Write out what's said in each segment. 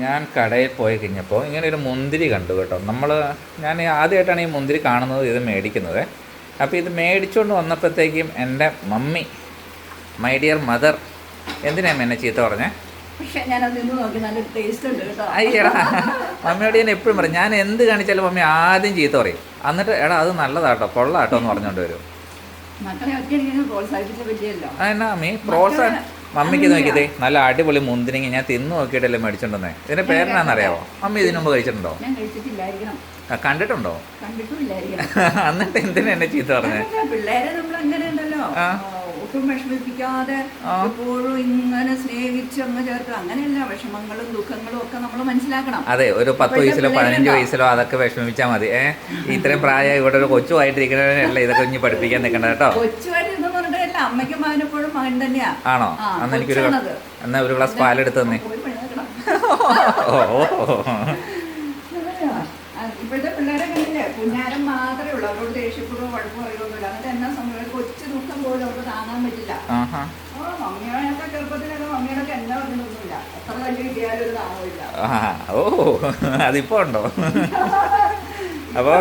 ഞാൻ കടയിൽ പോയി കഴിഞ്ഞപ്പോൾ ഇങ്ങനെ ഒരു മുന്തിരി കണ്ടു കേട്ടോ. നമ്മൾ ഞാൻ ആദ്യമായിട്ടാണ് ഈ മുന്തിരി കാണുന്നത് ഇത് മേടിക്കുന്നത്. അപ്പോൾ ഇത് മേടിച്ചുകൊണ്ട് വന്നപ്പോഴത്തേക്കും എന്റെ മമ്മി മൈ ഡിയർ മദർ എന്തിനാ എന്നെ ചീത്ത പറഞ്ഞേ? അയ്യടാ മമ്മിയോട് ഞാൻ എപ്പോഴും പറയും ഞാൻ എന്ത് കാണിച്ചാലും മമ്മി ആദ്യം ചീത്ത പറയും. എന്നിട്ട് എടാ അത് നല്ലതാട്ടോ കൊള്ളാട്ടോ എന്ന് പറഞ്ഞുകൊണ്ട് വരും. അതെന്നാ മമ്മി? പ്രോത്സാഹനം മമ്മിക്ക് നോക്കിയതേ നല്ല അടിപൊളി മുന്തിരിങ്ങ ഞാൻ തിന്നു നോക്കിയിട്ടല്ലേ മേടിച്ചിട്ടുണ്ടെന്നേ ഇതിന്റെ പേരെന്നാണെന്നറിയാവോ മമ്മി ഇതിനു മുമ്പ് കഴിച്ചിട്ടുണ്ടോ? കണ്ടിട്ടുണ്ടോ? എന്നിട്ട് എന്തിനാ എന്നെ ചീത്ത പറഞ്ഞേ? ആ. ഒട്ടും വിഷമിപ്പിക്കാതെ എപ്പോഴും ഇങ്ങനെ സ്നേഹിച്ച് അങ്ങ് ചേർത്ത് അങ്ങനെയല്ല വിഷമങ്ങളും ദുഃഖങ്ങളും ഒക്കെ നമ്മൾ മനസ്സിലാക്കണം. അതെ ഒരു പത്ത് വയസ്സിലോ പതിനഞ്ച്? വയസ്സിലോ അതൊക്കെ വിഷമിച്ചാൽ മതി. ഏഹ് ഇത്രയും പ്രായം ഇവിടെ ഒരു കൊച്ചുമായിട്ടിരിക്കണല്ല ഇതൊക്കെ ഇനി പഠിപ്പിക്കാൻ നിൽക്കണ്ട കേട്ടോ. കൊച്ചുമായിട്ട് അമ്മയ്ക്കും മകനെപ്പോഴും മകൻ തന്നെയാ. ആണോ? അന്ന് എനിക്കൊരു എന്നാ ഒരു ഗ്ലാസ് പാലെടുത്ത് തന്നെ. ഇപ്പോഴത്തെ പിള്ളേരെ കണ്ടില്ലേ? മാത്രമേ ഉള്ളൂ. അവരോട് ദേഷ്യപ്പെടുവോ കുഴപ്പമോ അറിയൊന്നുമില്ല എന്നിട്ട് എന്നാ സംഭവം കൊച്ചു ദുഃഖം പോലും അവർക്ക് താങ്ങാൻ പറ്റില്ല. ആഹാ. ഓ മമ്മിയോടൊക്കെ ചെറുപ്പത്തിലൊക്കെ മമ്മിയോടൊക്കെ എന്നാ പറഞ്ഞൊന്നുമില്ല. എത്ര വലിയ കിട്ടിയാലും ഒരു താങ്ങമില്ല. ഓ അതിപ്പോ ഉണ്ടോ? അപ്പോൾ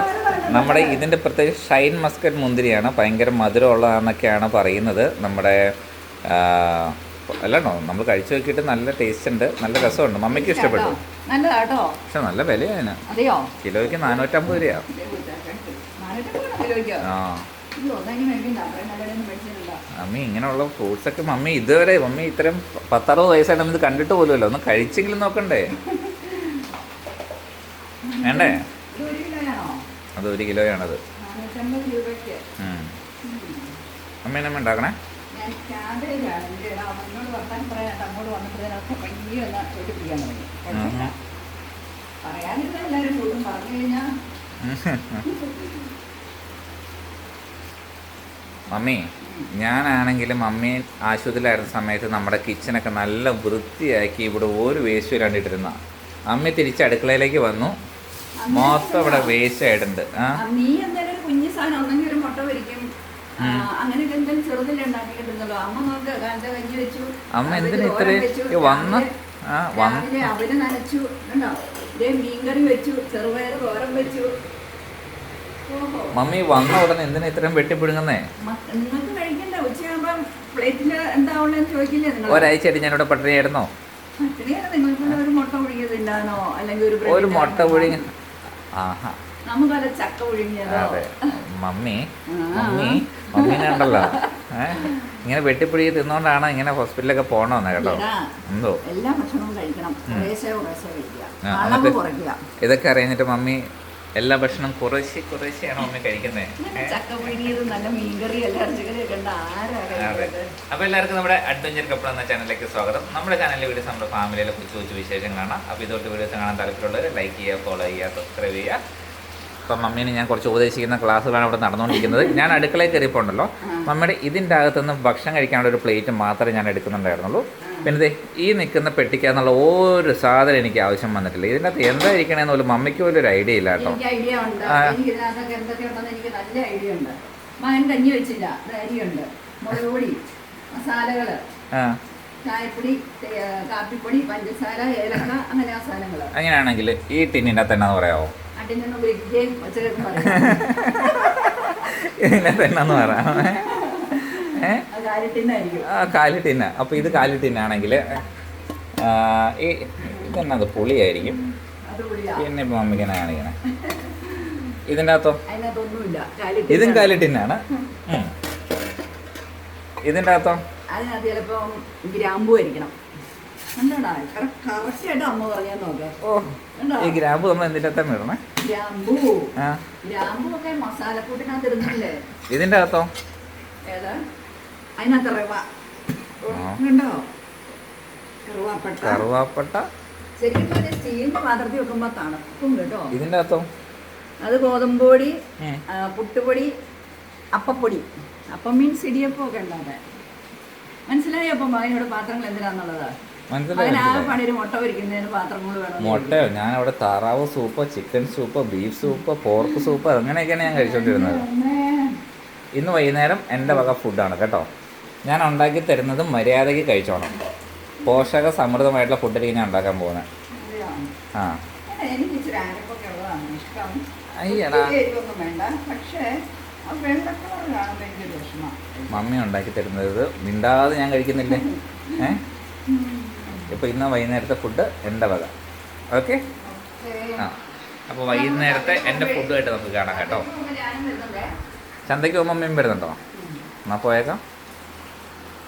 നമ്മുടെ ഇതിന്റെ പ്രത്യേക ഷൈൻ മസ്കറ്റ് മുന്തിരിയാണ്. ഭയങ്കര മധുരമുള്ളതാണെന്നൊക്കെയാണ് പറയുന്നത്. നമ്മുടെ അല്ലാണോ നമ്മൾ കഴിച്ചു നോക്കിയിട്ട് നല്ല ടേസ്റ്റ് ഉണ്ട്. നല്ല രസമുണ്ട്. മമ്മിക്ക് ഇഷ്ടപ്പെട്ടു. നല്ലതാട്ടോ. പക്ഷെ നല്ല വിലയാണ് അതെയോ? കിലോയ്ക്ക് നാനൂറ്റമ്പത് രൂപയാണ് ആ. മമ്മി ഇങ്ങനെയുള്ള ഫ്രൂട്ട്സ് ഒക്കെ മമ്മി ഇതുവരെ മമ്മി ഇത്രയും പത്തറുപത് വയസ്സായിട്ട് നമ്മൾ ഇത് കണ്ടിട്ട് പോലുമല്ലോ. ഒന്ന് കഴിച്ചെങ്കിലും നോക്കണ്ടേ? വേണ്ടേ? അത് ഒരു കിലോയാണത് അമ്മേനെ ഉണ്ടാക്കണേ? മമ്മി ഞാനാണെങ്കിലും മമ്മി ആശുപത്രിയിലായിരുന്ന സമയത്ത് നമ്മുടെ കിച്ചണൊക്കെ നല്ല വൃത്തിയാക്കി ഇവിടെ ഒരു വേസ്റ്റ് കണ്ടിട്ടിരുന്ന അമ്മി തിരിച്ച് അടുക്കളയിലേക്ക് വന്നു. മൊത്തം ഇവിടെ വേസ്റ്റ് ആയിട്ടുണ്ട് നീ എന്തായാലും കുഞ്ഞു സാധനം ഒന്നെങ്കിൽ ഒരു മുട്ട പൊരിക്കും. അങ്ങനെയൊക്കെ എന്തെങ്കിലും ചെറുതിൽ ഉണ്ടാക്കിയിട്ടുണ്ടല്ലോ. അമ്മ നോക്ക് കാലത്തെ കഞ്ഞി വെച്ചു. അമ്മ എന്തിനാ വന്ന? രാവിലെ- നനച്ചു. കണ്ടോ? ഇതേ മീൻകറി വെച്ചു ചെറുപയർ തോരൻ വെച്ചു. മമ്മി വന്ന ഉടനെ എന്തിനാ ഇത്രയും വെട്ടിപ്പിടുങ്ങുന്നേ? നിങ്ങൾക്ക് കഴിക്കണ്ട. ഉച്ചയാകുമ്പം പ്ലേറ്റിൽ എന്താ ഉള്ളതെന്ന് ചോദിക്കില്ലേ നിങ്ങൾ ഒരാഴ്ചയായിട്ട് ഞാനിവിടെ പട്ടിണിയായിരുന്നോ? പട്ടിണിയാണ് നിങ്ങൾക്കുള്ള ഒരു മുട്ട പുഴുങ്ങിയതുണ്ടാനോ അല്ലെങ്കിൽ ഒരു മുട്ട ഉണ്ടായിരുന്നോ? ചക്ക അതെ. മമ്മി. മമ്മി. മമ്മീനെ ഉണ്ടല്ലോ ഇങ്ങനെ വെട്ടിപ്പിടി തിന്നോണ്ടാണ് ഇങ്ങനെ ഹോസ്പിറ്റലൊക്കെ പോകണമെന്ന് കേട്ടോ? എന്തോ? എല്ലാ ഭക്ഷണവും കഴിക്കണം. ഇതൊക്കെ അറിയാഞ്ഞിട്ട് മമ്മി എല്ലാ ഭക്ഷണം കുറേശ്ശെ കുറേശ്ശെയാണ് അമ്മ കഴിക്കുന്നത്? അപ്പൊ എല്ലാവർക്കും നമ്മുടെ അഡ്വഞ്ചർ കപ്പിൾ എന്ന ചാനലിലേക്ക് സ്വാഗതം. നമ്മുടെ ചാനലിലെ വീഡിയോസ് നമ്മുടെ ഫാമിലിയിലെ കൊച്ചു കൊച്ചു വിശേഷങ്ങളാണ് അപ്പോൾ ഇതോട്ട് വീഡിയോസ് കാണാൻ താല്പര്യമുള്ളവർ ലൈക്ക് ചെയ്യുക ഫോളോ ചെയ്യുക സബ്സ്ക്രൈബ് ചെയ്യുക. അപ്പം മമ്മീനെ ഞാൻ കുറച്ച് ഉപദേശിക്കുന്ന ക്ലാസ്സുകളാണ് ഇവിടെ നടന്നുകൊണ്ടിരിക്കുന്നത്. ഞാൻ അടുക്കളയിൽ കയറിയപ്പോൾ ഉണ്ടല്ലോ മമ്മിയുടെ ഇതിന്റെ അകത്തുനിന്ന് ഭക്ഷണം കഴിക്കാനുള്ള ഒരു പ്ലേറ്റ് മാത്രമേ ഞാൻ എടുക്കുന്നുണ്ടായിരുന്നുള്ളൂ. പിന്നെ ദേ ഈ നിൽക്കുന്ന പെട്ടിക്കാന്നുള്ള ഒരു സാധനം എനിക്ക് ആവശ്യം വന്നിട്ടില്ല. ഇതിനകത്ത് എന്താ എന്തായിരിക്കണേന്ന് പോലും മമ്മിക്ക് പോലും ഒരു ഐഡിയ ഇല്ല കേട്ടോ. മകൻ കഞ്ഞി വെച്ചില്ല. അരിയുണ്ട് മുളക് പൊടി മസാലകൾ ചായപ്പൊടി കാപ്പിപ്പൊടി പഞ്ചസാര ഏലക്ക അങ്ങനെ ആ സാധനങ്ങൾ. അങ്ങനെയാണെങ്കിൽ ഈ ടിന്നിന്റെ എന്നാന്ന് പറയാമോ അതിൽ നിന്ന് ഒരിക്കുകയും വെച്ചേക്കും അകത്ത് എന്നാന്ന് പറയാം ഏ അപ്പൊ ആ കാലി അപ്പോൾ ഇത് കാലിട്ടിന്നാണെങ്കിൽ പുളിയായിരിക്കും. അത് പുളിയാ. പിന്നെ ഇപ്പം മമ്മിക്ക് എന്നാ കാണിക്കണേ? ഇതിന്റെ അകത്തോ ഇതും കാലിട്ടിന്നാണ്. ഇതിന്റെ അകത്തോ അതിനകത്ത് ചിലപ്പം ഗ്രാമ്പു ആയിരിക്കണം. ഈ ഗ്രാമ്പ് നമ്മൾ എന്തിന്റെ ഇടണേ? ഗ്രാമ്പു. ഒക്കെ മസാലക്കൂട്ടിനകത്ത് ഇടുന്നില്ലേ? ഇതിന്റെ അകത്തോ ഏതാ? അതിനകത്ത് റവ. കറുവാപ്പട്ട. കറുവാപ്പട്ട? ശരിക്കും പറഞ്ഞാൽ സ്റ്റീലിന്റെ പാത്രത്തിൽ വെക്കുമ്പോ തണുപ്പും കേട്ടോ. ഇതിന്റെ അകത്തോ അത് ഗോതമ്പൊടി പുട്ടുപൊടി അപ്പപ്പൊടി. അപ്പം മീൻസ് ഇടിയപ്പം ഒക്കെ ഉണ്ടാകാൻ മനസ്സിലായോ അപ്പം മകനോട് പാത്രങ്ങൾ എന്തിനാന്നുള്ളത്? മുട്ടയോ? ഞാൻ അവിടെ താറാവ് soup chicken soup beef soup pork soup അങ്ങനെയൊക്കെയാണ് ഞാൻ കഴിച്ചുകൊണ്ടിരുന്നത് ഇന്ന് വൈകുന്നേരം എന്റെ വക ഫുഡാണ് കേട്ടോ. ഞാൻ ഉണ്ടാക്കി തരുന്നത് മര്യാദയ്ക്ക് കഴിച്ചോണം. പോഷക സമൃദ്ധമായിട്ടുള്ള ഫുഡായിരിക്കും ഞാൻ ഉണ്ടാക്കാൻ പോകുന്നത് ആ. അയ്യടാ. മമ്മി ഉണ്ടാക്കി തരുന്നത് മിണ്ടാതെ ഞാൻ കഴിക്കുന്നില്ലേ? ഏ? ഇപ്പോൾ ഇന്ന് വൈകുന്നേരത്തെ ഫുഡ് എന്റെ വക. ഓക്കെ? ആ. അപ്പോൾ വൈകുന്നേരത്തെ എന്റെ ഫുഡുമായിട്ട് നമുക്ക് കാണാം കേട്ടോ. ചന്തയ്ക്ക് പോകുമ്പോൾ മീൻ വരുന്നുണ്ടോ? എന്നാൽ പോയേക്കാം.